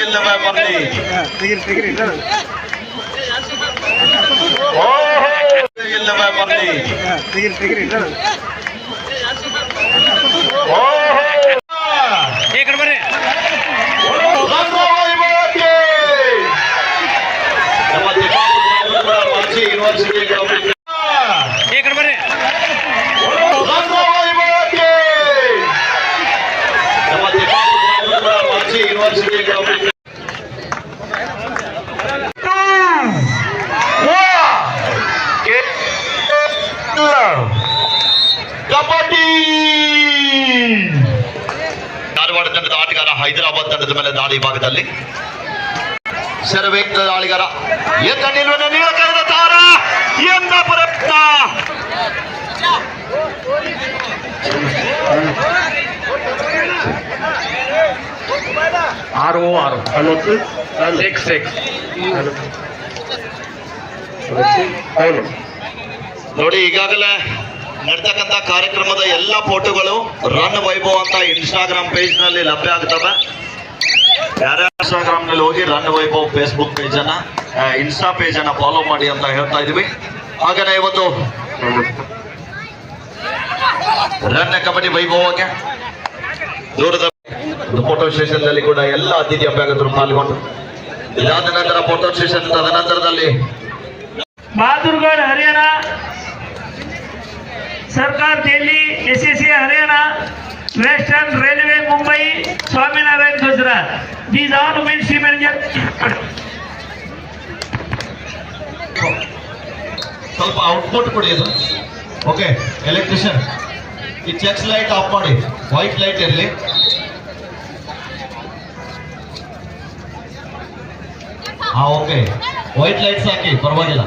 ಇಲ್ಲವೇ ಬರಲಿ ತೆಗಿರಿ ತೆಗಿರಿ ಇಲ್ಲವೇ ಬರಲಿ ತೆಗಿರಿ ತೆಗಿರಿ ಈ ಕಡೆ ಬರ್ರಿ ಧಾರವಾಡ ತಂಡದ ಆಟಗಾರ ಹೈದರಾಬಾದ್ ತಂಡದ ಮೇಲೆ ದಾಳಿ ಭಾಗದಲ್ಲಿ. ಸರ್ವೇಕ್ತ ದಾಳಿಗಾರ ಎದ್ದ ನಿಲ್ವನ ನೀಳಕರದ ತಾರ ಎಂದ ಪ್ರಯತ್ನ ಆರು. ಆರು ಸಿಕ್ಸ್ ಸಿಕ್ಸ್ ಹೌದು. ನೋಡಿ ಈಗಾಗಲೇ ನಡ್ತಕ್ಕಂಥ ಕಾರ್ಯಕ್ರಮದ ಎಲ್ಲ ಫೋಟೋಗಳು ರನ್ ವೈಭವ್ ಅಂತ ಇನ್ಸ್ಟಾಗ್ರಾಮ್ ಪೇಜ್ನಲ್ಲಿ ಲಭ್ಯ ಆಗ್ತವೆ. ಯಾರ್ಯಾರು ಇನ್ಸ್ಟಾಗ್ರಾಮ್ನಲ್ಲಿ ಹೋಗಿ ರನ್ ವೈಭವ್ ಫೇಸ್ಬುಕ್ ಪೇಜ್ ಅನ್ನ ಇನ್ಸ್ಟಾ ಪೇಜ್ ಅನ್ನ ಫಾಲೋ ಮಾಡಿ ಅಂತ ಹೇಳ್ತಾ ಇದೀವಿ. ಹಾಗೇನೆ ಇವತ್ತು ರನ್ ಕಬಡ್ಡಿ ವೈಭವಕ್ಕೆ ದೂರದ ಫೋಟೋ ಸೆಷನ್ನಲ್ಲಿ ಕೂಡ ಎಲ್ಲ ಅತಿಥಿ ಅಭ್ಯಾಗತರು ಪಾಲ್ಗೊಂಡು. ಇದಾದ ನಂತರ ಫೋಟೋ ಸೆಷನ್ ತದನಂತರದಲ್ಲಿ ಸರ್ಕಾರ Delhi S S Haryana western railway Mumbai, Swaminarayan Gujarat. These are Min Shri manager ಸ್ವಲ್ಪ ಔಟ್ಪುಟ್ ಕೊಡಿ ಓಕೆ ಎಲೆಕ್ಟ್ರಿಷಿಯನ್ ಈ ಚೆಕ್ಸ್ ಲೈಟ್ ಆಫ್ ಮಾಡಿ. ವೈಟ್ ಲೈಟ್ ಇರಲಿ. ಹಾಂ ಓಕೆ ವೈಟ್ ಲೈಟ್ಸ್ ಹಾಕಿ, ಪರವಾಗಿಲ್ಲ.